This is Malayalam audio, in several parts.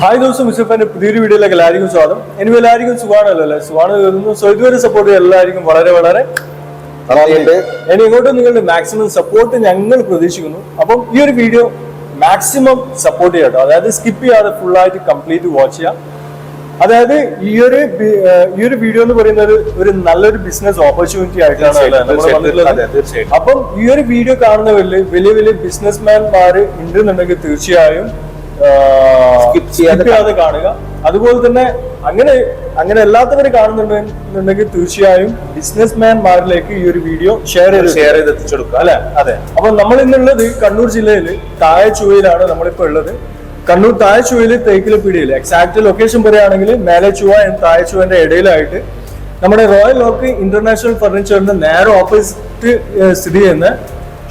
ഹായ് ദിവസം മുസഫിന്റെ പുതിയൊരു വീഡിയോയിലേക്ക് എല്ലാവർക്കും സ്വാഗതം. ഇനി എല്ലാവർക്കും സുഖമാണല്ലോ അല്ലേ? സുഖമാണ് കരുതുന്നു സോ ഇതുവരെ സപ്പോർട്ട് എല്ലാവർക്കും വളരെ വളരെ ഇനി ഇങ്ങോട്ട് നിങ്ങളുടെ മാക്സിമം സപ്പോർട്ട് ഞങ്ങൾ പ്രതീക്ഷിക്കുന്നു. അപ്പം ഈ ഒരു വീഡിയോ മാക്സിമം സപ്പോർട്ട് ചെയ്യാം അതായത് സ്കിപ്പ് ചെയ്യാതെ ഫുൾ ആയിട്ട് കംപ്ലീറ്റ് വാച്ച് ചെയ്യാം. അതായത് ഈ ഒരു ഈ ഒരു വീഡിയോ എന്ന് പറയുന്നത് ഒരു നല്ലൊരു ബിസിനസ് ഓപ്പർച്യൂണിറ്റി ആയിട്ടാണ്. അപ്പം ഈ ഒരു വീഡിയോ കാണുന്നവരിൽ വലിയ വലിയ ബിസിനസ്മാൻമാര് ഉണ്ടെന്നുണ്ടെങ്കിൽ തീർച്ചയായും ചെയ്യാതെ കാണുക. അതുപോലെ തന്നെ അങ്ങനെ അങ്ങനെ എല്ലാത്തവരും കാണുന്നുണ്ടെന്നുണ്ടെങ്കിൽ തീർച്ചയായും ബിസിനസ് മാൻമാരിലേക്ക് ഈ ഒരു വീഡിയോ ഷെയർ ചെയ്ത് ഷെയർ ചെയ്ത് എത്തിച്ചു കൊടുക്കുക അല്ലെ? അതെ. അപ്പൊ നമ്മൾ ഇന്നുള്ളത് കണ്ണൂർ ജില്ലയിൽ താഴെച്ചുവയിലാണ് നമ്മളിപ്പോ ഉള്ളത്. കണ്ണൂർ താഴെച്ചുവയിൽ തേക്കിലപ്പീടിയിൽ എക്സാക്ട് ലൊക്കേഷൻ പറയുകയാണെങ്കിൽ മേലെച്ചുവ താഴെച്ചുവന്റെ ഇടയിലായിട്ട് നമ്മുടെ റോയൽ ലോക്ക് ഇന്റർനാഷണൽ ഫർണിച്ചറിന്റെ നേരെ ഓപ്പോസിറ്റ് സ്ഥിതി ചെയ്യുന്ന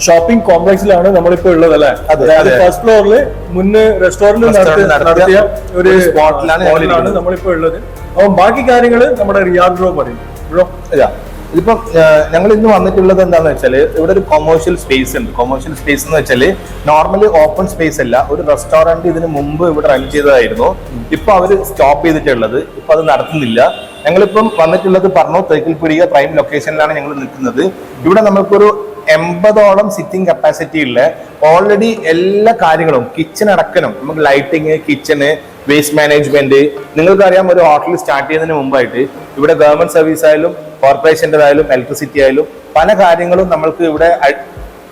ഷോപ്പിംഗ് കോംപ്ലക്സിലാണ് നമ്മളിപ്പോ ഉള്ളത് അല്ലെ? അതായത് ഫസ്റ്റ് ഫ്ലോറിൽ മുന്ന് റെസ്റ്റോറന്റ് നടത്തിയ ഒരു സ്പോട്ടിലാണ് നമ്മളിപ്പോ ഉള്ളത്. അപ്പം ബാക്കി കാര്യങ്ങൾ നമ്മുടെ റിയാദ് ബ്രോ പറയും. ബ്രോ? ഇതിപ്പം ഞങ്ങൾ ഇന്ന് വന്നിട്ടുള്ളത് എന്താണെന്ന് വെച്ചാൽ ഇവിടെ ഒരു കൊമേഴ്ഷ്യൽ സ്പേസ് ഉണ്ട്. കൊമേഴ്ഷ്യൽ സ്പേസ് എന്ന് വെച്ചാൽ നോർമലി ഓപ്പൺ സ്പേസ് അല്ല ഒരു റെസ്റ്റോറന്റ് ഇതിന് മുമ്പ് ഇവിടെ റൺ ചെയ്തതായിരുന്നു. ഇപ്പൊ അവർ സ്റ്റോപ്പ് ചെയ്തിട്ടുള്ളത്. ഇപ്പൊ അത് നടത്തുന്നില്ല. ഞങ്ങളിപ്പം വന്നിട്ടുള്ളത് പറഞ്ഞു തേക്കിൽപുരിക പ്രൈം ലൊക്കേഷനിലാണ് ഞങ്ങൾ നിൽക്കുന്നത്. ഇവിടെ നമുക്കൊരു എൺപതോളം സിറ്റിംഗ് കപ്പാസിറ്റി ഉള്ള ഓൾറെഡി എല്ലാ കാര്യങ്ങളും കിച്ചൺ അടക്കണം നമുക്ക് ലൈറ്റിങ് കിച്ചണ് വേസ്റ്റ് മാനേജ്മെന്റ് നിങ്ങൾക്കറിയാം ഒരു ഹോട്ടൽ സ്റ്റാർട്ട് ചെയ്യുന്നതിന് മുമ്പായിട്ട് ഇവിടെ ഗവൺമെന്റ് സർവീസ് ആയാലും കോർപ്പറേഷന്റെതായാലും ഇലക്ട്രിസിറ്റി ആയാലും പല കാര്യങ്ങളും നമ്മൾക്ക് ഇവിടെ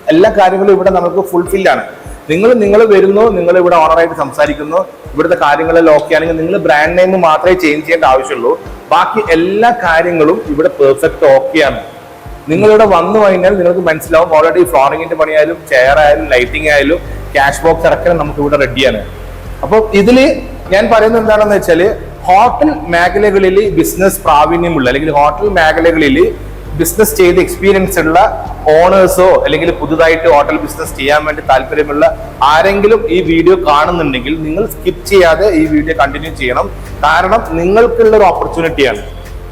എല്ലാ കാര്യങ്ങളും ഇവിടെ നമുക്ക് ഫുൾഫിൽ ആണ്. നിങ്ങൾ നിങ്ങൾ വരുന്നു നിങ്ങൾ ഇവിടെ ഓണറായിട്ട് സംസാരിക്കുന്നു ഇവിടുത്തെ കാര്യങ്ങളെല്ലാം ഓക്കെ ആണെങ്കിൽ നിങ്ങൾ ബ്രാൻഡ് നെയിം മാത്രമേ ചേഞ്ച് ചെയ്യേണ്ട ആവശ്യമുള്ളൂ. ബാക്കി എല്ലാ കാര്യങ്ങളും ഇവിടെ പെർഫെക്റ്റ് ഓക്കെയാണ് നിങ്ങളിവിടെ വന്നു കഴിഞ്ഞാൽ നിങ്ങൾക്ക് മനസ്സിലാവും ഓൾറെഡി ഫ്ലോറിങ്ങിന്റെ പണിയായാലും ചെയർ ആയാലും ലൈറ്റിംഗ് ആയാലും ക്യാഷ് ബോക്സ് അടക്കം നമുക്ക് ഇവിടെ റെഡിയാണ് അപ്പോൾ ഇതിൽ ഞാൻ പറയുന്നത് എന്താണെന്ന് വെച്ചാൽ ഹോട്ടൽ മേഖലകളിൽ ബിസിനസ് പ്രാവീണ്യമുള്ള അല്ലെങ്കിൽ ഹോട്ടൽ മേഖലകളിൽ ബിസിനസ് ചെയ്ത് എക്സ്പീരിയൻസ് ഉള്ള ഓണേഴ്സോ അല്ലെങ്കിൽ പുതുതായിട്ട് ഹോട്ടൽ ബിസിനസ് ചെയ്യാൻ വേണ്ടി താല്പര്യമുള്ള ആരെങ്കിലും ഈ വീഡിയോ കാണുന്നുണ്ടെങ്കിൽ നിങ്ങൾ സ്കിപ്പ് ചെയ്യാതെ ഈ വീഡിയോ കണ്ടിന്യൂ ചെയ്യണം. കാരണം നിങ്ങൾക്കുള്ള ഒരു ഓപ്പർച്യൂണിറ്റിയാണ്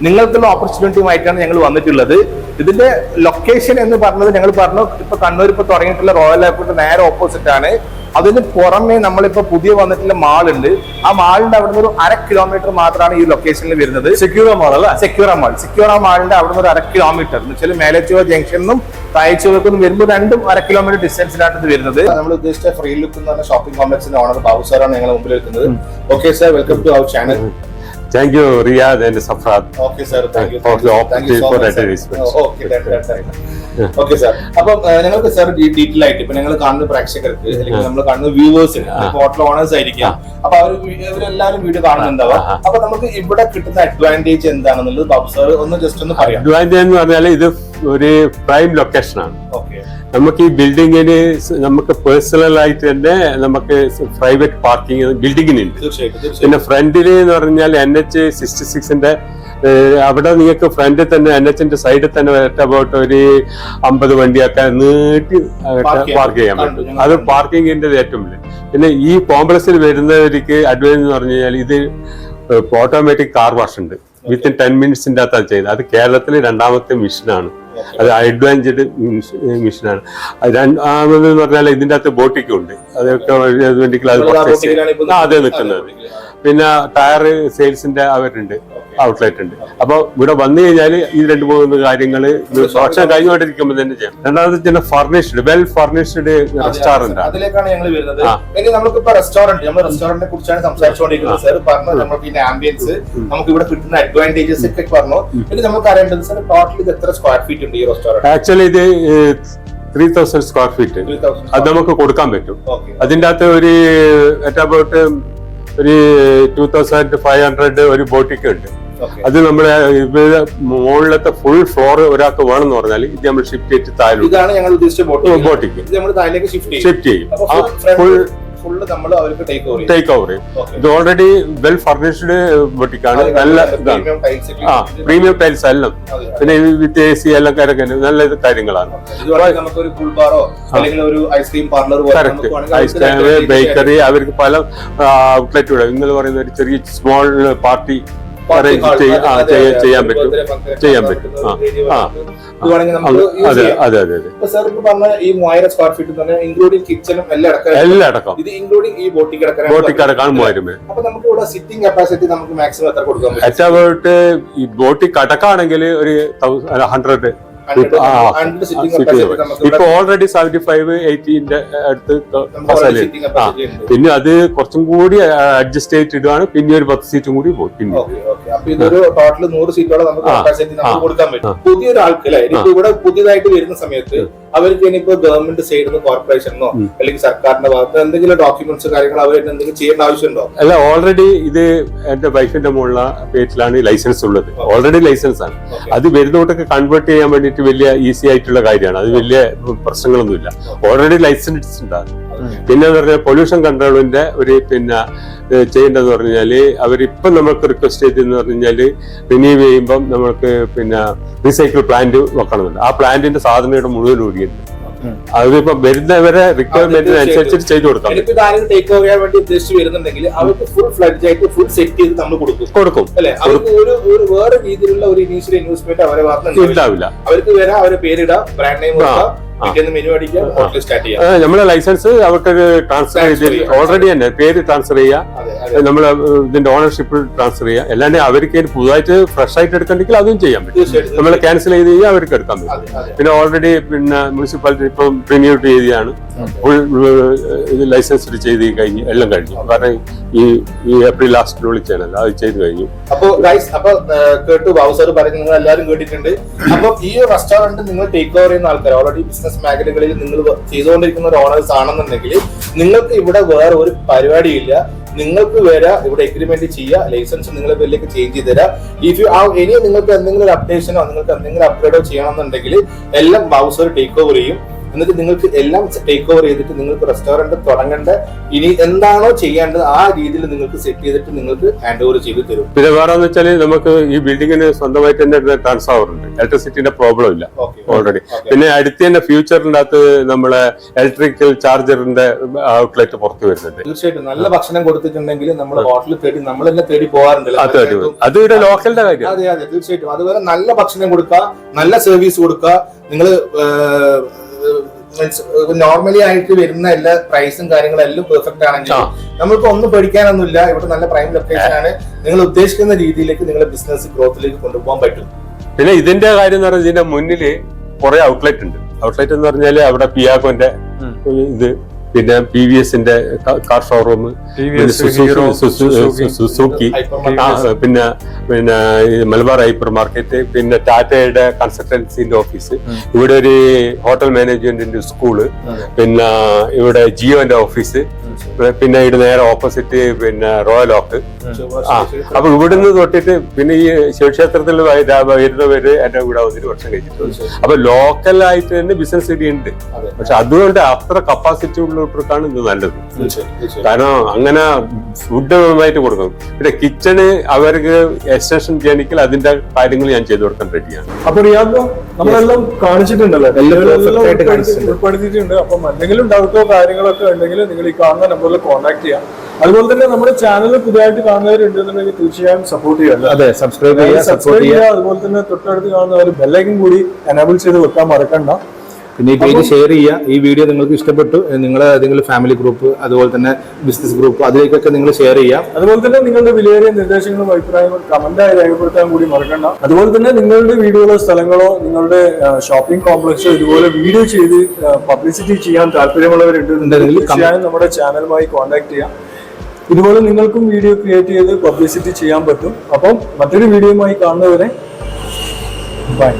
നിങ്ങൾക്കുള്ള ഓപ്പർച്യൂണിറ്റിയുമായിട്ടാണ് ഞങ്ങൾ വന്നിട്ടുള്ളത്. ഇതിന്റെ ലൊക്കേഷൻ എന്ന് പറഞ്ഞത് ഞങ്ങൾ പറഞ്ഞു. ഇപ്പൊ കണ്ണൂർ ഇപ്പൊ തുടങ്ങിയിട്ടുള്ള റോയൽ എയർപോർട്ട് നേരെ ഓപ്പോസിറ്റ് ആണ്. അതിന് പുറമെ നമ്മളിപ്പോ പുതിയ വന്നിട്ടുള്ള മാൾ ഉണ്ട്. ആ മാളിന്റെ അവിടെ നിന്ന് ഒരു അര കിലോമീറ്റർ മാത്രമാണ് ഈ ലൊക്കേഷനിൽ വരുന്നത്. സെക്യൂറ മാൾ അല്ല? സെക്യൂറ മാൾ സെക്യൂറ മാളിന്റെ അവിടെ നിന്ന് ഒരു അര കിലോമീറ്റർ എന്ന് വെച്ചാൽ മേലച്ചുവ ജംഗ്ഷനിലും താഴ്ചവക്കും വരുമ്പോൾ രണ്ടും അര കിലോമീറ്റർ ഡിസ്റ്റൻസിലാണ് ഇത് വരുന്നത്. നമ്മൾ ഉദ്ദേശിച്ച ഫ്രീ ലുക്ക് എന്ന് പറഞ്ഞ ഷോപ്പിംഗ് കോംപ്ലക്സിന്റെ ഓണർ ബാബു സാറാണ് ഞങ്ങളുടെ മുമ്പിൽ നിൽക്കുന്നത്. Okay sir welcome to our channel Thank you, Riyad and Safrat. Okay, sir. Thank you. Thank for you. the opportunity so for much, advertisements. Oh, okay, thank you. Okay sir അപ്പം ഞങ്ങൾക്ക് സാർ ഡീറ്റെയിൽ ആയിട്ട് ഇപ്പൊ ഞങ്ങൾ കാണുന്ന പ്രേക്ഷകർക്ക് അല്ലെങ്കിൽ നമ്മൾ കാണുന്ന വ്യൂവേഴ്സിന് ഹോട്ടൽ ഓണേഴ്സ് ആയിരിക്കാം. അപ്പൊ അവർ ഇവരെല്ലാവരും വീഡിയോ കാണുന്നുണ്ടാവാം. ആ, ആ. അപ്പൊ നമുക്ക് ഇവിടെ കിട്ടുന്ന അഡ്വാന്റേജ് എന്താണെന്നുള്ളത് ബാബു സാർ ഒന്ന് ജസ്റ്റ് ഒന്ന് പറയാം. അഡ്വാന്റേജ് എന്ന് പറഞ്ഞാൽ ഇത് ഒരു പ്രൈം ലൊക്കേഷനാണ് ഓക്കെ നമുക്ക് ഈ ബിൽഡിങ്ങിന് നമുക്ക് പേഴ്സണലായിട്ട് തന്നെ നമുക്ക് പ്രൈവറ്റ് പാർക്കിംഗ് ബിൽഡിങ്ങിനുണ്ട് പിന്നെ ഫ്രണ്ടിൽ എന്ന് പറഞ്ഞാൽ എൻ എച്ച് സിക്സ്റ്റി സിക്സിന്റെ അവിടെ നിങ്ങൾക്ക് ഫ്രണ്ടിൽ തന്നെ എൻ എച്ചിന്റെ സൈഡിൽ തന്നെ അബൌട്ട് ഒരു അമ്പത് വണ്ടിയൊക്കെ നീട്ടി പാർക്ക് ചെയ്യാൻ പറ്റും. അത്. പാർക്കിങ്ങിന്റെ ഏറ്റവും വലിയ. പിന്നെ ഈ കോംപ്ലക്സിൽ വരുന്നവർക്ക് അഡ്വൈസ് എന്ന് പറഞ്ഞു കഴിഞ്ഞാൽ ഇത് ഓട്ടോമാറ്റിക് കാർ വാഷ് ഉണ്ട്. വിത്തിൻ ടെൻ മിനിറ്റ്സിന്റെ അകത്താണ് ചെയ്തത് അത് കേരളത്തിലെ രണ്ടാമത്തെ മിഷനാണ് അത് അഡ്വാൻസ്ഡ് മിഷനാണ് രണ്ടാമത് എന്ന് പറഞ്ഞാൽ ഇതിന്റെ അകത്ത് ബോട്ടിക്കും ഉണ്ട്. അതൊക്കെ വേണ്ടിക്ക് അത് നിൽക്കുന്നത്. പിന്നെ ടയർ സെയിൽസിന്റെ അവരുണ്ട് ഔട്ട്ലെറ്റ് ഉണ്ട്. അപ്പൊ ഇവിടെ വന്നു കഴിഞ്ഞാൽ ഈ രണ്ട് മൂന്ന് കാര്യങ്ങൾ ഭക്ഷണം കഴിഞ്ഞുകൊണ്ടിരിക്കുമ്പോൾ തന്നെ ചെയ്യാം. രണ്ടാമത് പിന്നെ ഫർണിഷ്ഡ് വെൽ ഫർണിഷ്ഡ് റെസ്റ്റോറന്റ് അതിലേക്കാണ് ഞങ്ങൾ വരുന്നത്. റെസ്റ്റോറന്റ് നമ്മൾ റെസ്റ്റോറന്റിനെ കുറിച്ചാണ് സംസാരിച്ചുകൊണ്ടിരിക്കുന്നത് സാർ പറഞ്ഞു നമുക്ക് ഇതിന്റെ ആംബിയൻസ് നമുക്ക് ഇവിടെ കിട്ടുന്ന അഡ്വാന്റേജസ് ഒക്കെ പറഞ്ഞു. ഇനി നമുക്ക് അറിയേണ്ടത് സാർ ടോട്ടൽ ഇത് എത്ര സ്ക്വയർ ഫീറ്റ് ഉണ്ട് ഈ റെസ്റ്റോറന്റ് ആക്ച്വലി ഇത് ത്രീ തൗസൻഡ് സ്ക്വയർ ഫീറ്റ് അത് നമുക്ക് കൊടുക്കാൻ പറ്റും. അതിന്റെ അകത്ത് ഒരു അബൌട്ട് ഒരു ടൂ തൗസൻഡ് ഫൈവ് ഹൺഡ്രഡ് ഒരു ബോട്ടിക്ക് ഉണ്ട്. അത് നമ്മുടെ മുകളിലത്തെ ഫുൾ ഫ്ലോർ ഒരാൾക്ക് വേണമെന്ന് പറഞ്ഞാൽ ഇത് നമ്മൾ ഷിഫ്റ്റ് ചെയ്ത് താഴെ ബോട്ടിക്ക് ഷിഫ്റ്റ് ചെയ്യും. ഫുൾ ഫുള്ള് നമ്മൾ അവർക്ക് ടേക്ക് ഓവർ ടേക്ക് ഓവർ ഇത് ഓൾറെഡി വെൽ ഫർണിഷ്ഡ് ബൊട്ടിക്കാണ് നല്ല ഇതാണ്. ആ പ്രീമിയം ടൈൽസ് എല്ലാം. പിന്നെ വിത്ത് എ സി എല്ലാം കാര്യങ്ങൾ നല്ല കാര്യങ്ങളാണ്. ഇതുപോലെ നമുക്ക് ഒരു കൂൾ ബാറോ അല്ലെങ്കിൽ ഒരു ice cream parlour correct ice cream bakery അവർക്ക് പല ഔട്ട്ലെറ്റ് ഔട്ട്ലെറ്റുകൾ നിങ്ങൾ പറയുന്ന ഒരു ചെറിയ സ്മോൾ പാർട്ടി ചെയ്യാൻ പറ്റും. ചെയ്യാൻ പറ്റും. ആ ആ. അതെ. അതെ അതെ സാർ ഇപ്പൊ പറഞ്ഞ ഈ മൂവായിരം സ്ക്വയർ ഫീറ്റ് തന്നെ ഇൻക്ലൂഡിംഗ് കിച്ചണും എല്ലാം അടക്കം എല്ലാം അടക്കം. ഇത് ഇൻക്ലൂഡിംഗ് ഈ ബോട്ടിക്ക് അടക്കം ബോട്ടി കിടക്കാൻ മൂവായിരമേ അപ്പൊ നമുക്ക് ഇവിടെ സിറ്റിംഗ് കപ്പാസിറ്റി നമുക്ക് മാക്സിമം എത്ര കൊടുക്കാൻ പറ്റും? ഈ ബോട്ടി കടക്കാണെങ്കിൽ ഒരു ഹൺഡ്രഡ് ഇപ്പൊ ഓൾറെഡി സെവന്റി ഫൈവ് എയ്റ്റീന്റെ അടുത്ത് ആ പിന്നെ അത് കുറച്ചും കൂടി അഡ്ജസ്റ്റ് ചെയ്തിട്ട് ഇടുകയാണ് പിന്നെ ഒരു പത്ത് സീറ്റും കൂടി പോയി പിന്നെ ഇതൊരു ടോട്ടൽ നൂറ് സീറ്റോളം നമുക്ക് കൊടുക്കാൻ പറ്റും. പുതിയൊരു ആൾക്ക് അല്ലെ ഇവിടെ പുതിയതായിട്ട് വരുന്ന സമയത്ത് അവർക്ക് ഇനിയിപ്പോ ഗവൺമെന്റ് സൈഡിൽ നിന്ന് കോർപ്പറേഷനോ അല്ലെങ്കിൽ സർക്കാരിന്റെ ഭാഗത്ത് എന്തെങ്കിലും ഡോക്യുമെന്റ്സ് കാര്യങ്ങൾ അവരായിട്ട് എന്തെങ്കിലും ചെയ്യേണ്ട ആവശ്യമുണ്ടോ? അല്ല ഓൾറെഡി ഇത് എന്റെ വൈഫിന്റെ മുകളിലെ പേരിലാണ് ലൈസൻസ് ഉള്ളത്. ഓൾറെഡി ലൈസൻസ് ആണ്. അത് വരുന്നോട്ടൊക്കെ കൺവേർട്ട് ചെയ്യാൻ വേണ്ടിയിട്ട് വലിയ ഈസി ആയിട്ടുള്ള കാര്യമാണ്. അത് വലിയ പ്രശ്നങ്ങളൊന്നുമില്ല. ഓൾറെഡി ലൈസൻസ് ഉണ്ടാകും പിന്നെ എന്ന് പറഞ്ഞാൽ പൊല്യൂഷൻ കൺട്രോളിന്റെ ഒരു പിന്നെ ചെയ്യേണ്ടതെന്ന് പറഞ്ഞു കഴിഞ്ഞാൽ അവരിപ്പം നമ്മൾക്ക് റിക്വസ്റ്റ് ചെയ്തെന്ന് പറഞ്ഞു കഴിഞ്ഞാൽ റിന്യൂ ചെയ്യുമ്പം നമ്മൾക്ക് പിന്നെ റീസൈക്കിൾ പ്ലാന്റ് വെക്കണമെന്നുണ്ട്. ആ പ്ലാന്റിന്റെ സാധനയുടെ മുഴുവൻ ഒഴിയുണ്ട് അതിപ്പോ വരുന്നവരെ റിക്വയർമെന്റിന് അനുസരിച്ചിട്ട് ചെയ്തു കൊടുക്കാം ടേക്ക് ഓവർ ചെയ്യാൻ വേണ്ടി ഉദ്ദേശിച്ച് വരുന്നുണ്ടെങ്കിൽ അവർക്ക് ഫുൾ ഫ്ലഡ്ജ് ആയിട്ട് ഫുൾ സെറ്റ് ചെയ്ത് നമ്മൾ കൊടുക്കും. കൊടുക്കും. അല്ലെ? അവർക്ക് ഒരു ഒരു വേറെ രീതിയിലുള്ള ഒരു ഇനീഷ്യൽ ഇൻവെസ്റ്റ്മെന്റ് അവരെ ഭാഗത്ത് ഉണ്ടാവില്ല. അവർക്ക് വരാം അവരെ പേരിടാം ബ്രാൻഡ് നെയിം ആ, ലൈസൻസ് അവർക്ക് ട്രാൻസ്ഫർ ചെയ്ത് ഓൾറെഡി തന്നെ പേര് ട്രാൻസ്ഫർ ചെയ്യുക അതെ ഇതിന്റെ ഓണർഷിപ്പ് ട്രാൻസ്ഫർ ചെയ്യുക അല്ലാണ്ട് അവർക്ക് പുതുതായിട്ട് ഫ്രഷ് ആയിട്ട് എടുക്കണമെങ്കിൽ അതും ചെയ്യാൻ പറ്റും. നമ്മൾ ക്യാൻസൽ ചെയ്ത് കഴിഞ്ഞാൽ അവർക്ക് എടുക്കാൻ പറ്റും. പിന്നെ ഓൾറെഡി പിന്നെ മുനിസിപ്പാലിറ്റി ഇപ്പം പ്രിന്യൂട്ട് ചെയ്തതാണ്. ഫുൾ ഇത് ലൈസൻസ് ചെയ്ത് കഴിഞ്ഞു എല്ലാം കഴിഞ്ഞു. കാരണം ഈ ഈ ഏപ്രിൽ ലാസ്റ്റിൽ വിളിച്ചാണല്ലോ അത് ചെയ്ത് കഴിഞ്ഞു. അപ്പൊ ഗൈസ് അപ്പൊ കേട്ടു ബാബു സാർ പറയുന്നത് നിങ്ങൾ എല്ലാവരും കേട്ടിട്ടുണ്ട്. അപ്പൊ ഈ റെസ്റ്റോറന്റ് നിങ്ങൾ ടേക്ക് ഓവർ ചെയ്യുന്ന ആൾക്കാർ ഓൾറെഡി ബിസിനസ് മേഖലകളിൽ നിങ്ങൾ ചെയ്തുകൊണ്ടിരിക്കുന്ന ഒരു ഓണേഴ്സ് ആണെന്നുണ്ടെങ്കിൽ നിങ്ങൾക്ക് ഇവിടെ വേറെ ഒരു പരിപാടിയില്ല. നിങ്ങൾക്ക് വരാ ഇവിടെ എഗ്രിമെന്റ് ചെയ്യുക ലൈസൻസ് നിങ്ങളുടെ പേരിലേക്ക് ചേഞ്ച് ചെയ്ത് തരാം. ഇഫ് യു ആ ഇനി നിങ്ങൾക്ക് എന്തെങ്കിലും ഒരു അപ്ഡേഷനോ നിങ്ങൾക്ക് എന്തെങ്കിലും അപ്ഗ്രേഡോ ചെയ്യണമെന്നുണ്ടെങ്കിൽ എല്ലാം ബൗസർ സാർ ടേക്ക് ഓവർ ചെയ്യും. എന്നിട്ട് നിങ്ങൾക്ക് എല്ലാം ടേക്ക് ഓവർ ചെയ്തിട്ട് നിങ്ങൾക്ക് റെസ്റ്റോറന്റ് തുടങ്ങേണ്ട. ഇനി എന്താണോ ചെയ്യേണ്ടത് ആ രീതിയിൽ നിങ്ങൾക്ക് സെറ്റ് ചെയ്തിട്ട് നിങ്ങൾക്ക് ഹാൻഡ് ഓവർ ചെയ്ത് തരും. പിന്നെ വേറെ എന്ന് വെച്ചാൽ നമുക്ക് ഈ ബിൽഡിങ്ങിന് സ്വന്തമായിട്ട് തന്നെ ട്രാൻസ്ഫർ ഉണ്ട്. ഇലക്ട്രിസിറ്റിന്റെ പ്രോബ്ലം ഇല്ല. ഓൾറെഡി പിന്നെ അടുത്ത് തന്നെ ഫ്യൂച്ചറിന്റെ അകത്ത് നമ്മളെ ഇലക്ട്രിക്കൽ ചാർജറിന്റെ ഔട്ട്ലെറ്റ് പുറത്ത് വരുന്നുണ്ട്. തീർച്ചയായിട്ടും നല്ല ഭക്ഷണം കൊടുത്തിട്ടുണ്ടെങ്കിൽ നമ്മൾ ഹോട്ടലിൽ തേടി നമ്മൾ തന്നെ തേടി പോകാറുണ്ട്. അത് ഇവിടെ ലോക്കലിന്റെ കാര്യം. അതെ അതെ തീർച്ചയായിട്ടും. അതുപോലെ നല്ല ഭക്ഷണം കൊടുക്കുക നല്ല സർവീസ് കൊടുക്കുക. നിങ്ങൾ നോർമലി ആയിട്ട് വരുന്ന എല്ലാ പ്രൈസും കാര്യങ്ങളും എല്ലാം പെർഫെക്റ്റ് ആണെങ്കിൽ ആ. നമ്മൾക്ക് ഒന്നും പഠിക്കാനൊന്നുമില്ല ഇവിടെ നല്ല പ്രൈം ലൊക്കേഷൻ ആണ്. നിങ്ങൾ ഉദ്ദേശിക്കുന്ന രീതിയിലേക്ക് നിങ്ങളുടെ ബിസിനസ് ഗ്രോത്തിലേക്ക് കൊണ്ടുപോകാൻ പറ്റും. പിന്നെ ഇതിന്റെ കാര്യം എന്ന് പറഞ്ഞാൽ ഇതിന്റെ മുന്നിൽ കുറെ ഔട്ട്ലെറ്റ് ഉണ്ട്. ഔട്ട്ലെറ്റ് എന്ന് പറഞ്ഞാൽ അവിടെ പിയാക്കോന്റെ ഇത്. പിന്നെ പി വി എസിന്റെ കാർ ഷോറൂം സുസുക്കി പിന്നെ പിന്നെ മലബാർ ഹൈപ്പർ മാർക്കറ്റ് പിന്നെ ടാറ്റയുടെ കൺസൾട്ടൻസിന്റെ ഓഫീസ് ഇവിടെ ഒരു ഹോട്ടൽ മാനേജ്മെന്റിന്റെ സ്കൂൾ പിന്നെ ഇവിടെ ജിയോന്റെ ഓഫീസ് പിന്നെ ഇവിടെ നേരെ ഓപ്പോസിറ്റ് പിന്നെ റോയൽ ഓക്ക് ആ അപ്പൊ ഇവിടുന്ന് തൊട്ടിട്ട് പിന്നെ ഈ ശിവക്ഷേത്രത്തിൽ വരുന്നവര് എന്റെ കൂടെ വന്നിട്ട് വർഷം കഴിച്ചിട്ടുണ്ട് അപ്പൊ ലോക്കലായിട്ട് തന്നെ ബിസിനസ് ഇടി ഉണ്ട്. പക്ഷെ അതുകൊണ്ട് അത്ര കപ്പാസിറ്റി ഉള്ളവർക്കാണ് ഇത് നല്ലത്. കാരണം അങ്ങനെ ഫുഡ് ആയിട്ട് കൊടുക്കും. പിന്നെ കിച്ചണ് അവർക്ക് എക്സ്റ്റൻഷൻ ചെയ്യണമെങ്കിൽ അതിന്റെ കാര്യങ്ങൾ ഞാൻ ചെയ്തു കൊടുക്കാൻ റെഡിയാണ് അപ്പൊ നമ്മളെല്ലാം കാണിച്ചിട്ടുണ്ടല്ലോ. ഉൾപ്പെടുത്തിയിട്ടുണ്ട്. അപ്പം എന്തെങ്കിലും ഡൗട്ടോ കാര്യങ്ങളൊക്കെ ഉണ്ടെങ്കിൽ നിങ്ങൾ ഈ കാണുന്ന നമ്പറിൽ കോൺടാക്ട് ചെയ്യാം. അതുപോലെ തന്നെ നമ്മുടെ ചാനൽ പുതിയതായിട്ട് കാണുന്നവരുണ്ടെന്നുണ്ടെങ്കിൽ തീർച്ചയായും സപ്പോർട്ട് ചെയ്യാം അതെ സബ്സ്ക്രൈബ് ചെയ്യുക സബ്സ്ക്രൈബ് അതുപോലെ തന്നെ തൊട്ടടുത്ത് കാണുന്ന ഒരു ബെല്ലൈക്കൻ കൂടി എനേബിൾ ചെയ്ത് വെക്കാൻ മറക്കണ്ട. പിന്നെ ഈ പേജ് ഷെയർ ചെയ്യുക. ഈ വീഡിയോ നിങ്ങൾക്ക് ഇഷ്ടപ്പെട്ടു നിങ്ങളെ ഏതെങ്കിലും ഫാമിലി ഗ്രൂപ്പ് അതുപോലെ തന്നെ ബിസിനസ് ഗ്രൂപ്പ് അതിലേക്കൊക്കെ നിങ്ങൾ ഷെയർ ചെയ്യാം അതുപോലെ തന്നെ നിങ്ങളുടെ വിലയേറിയ നിർദ്ദേശങ്ങളും അഭിപ്രായങ്ങളും കമന്റായി രേഖപ്പെടുത്താൻ കൂടി മറക്കണ്ട. അതുപോലെ തന്നെ നിങ്ങളുടെ വീടുകളോ സ്ഥലങ്ങളോ നിങ്ങളുടെ ഷോപ്പിംഗ് കോംപ്ലക്സോ ഇതുപോലെ വീഡിയോ ചെയ്ത് പബ്ലിസിറ്റി ചെയ്യാൻ താല്പര്യമുള്ളവരുണ്ടെന്നുണ്ടെങ്കിൽ തീർച്ചയായും നമ്മുടെ ചാനലുമായി കോൺടാക്ട് ചെയ്യാം. ഇതുപോലെ നിങ്ങൾക്കും വീഡിയോ ക്രിയേറ്റ് ചെയ്ത് പബ്ലിസിറ്റി ചെയ്യാൻ പറ്റും. അപ്പം മറ്റൊരു വീഡിയോയുമായി കാണുന്നവരെ ബൈ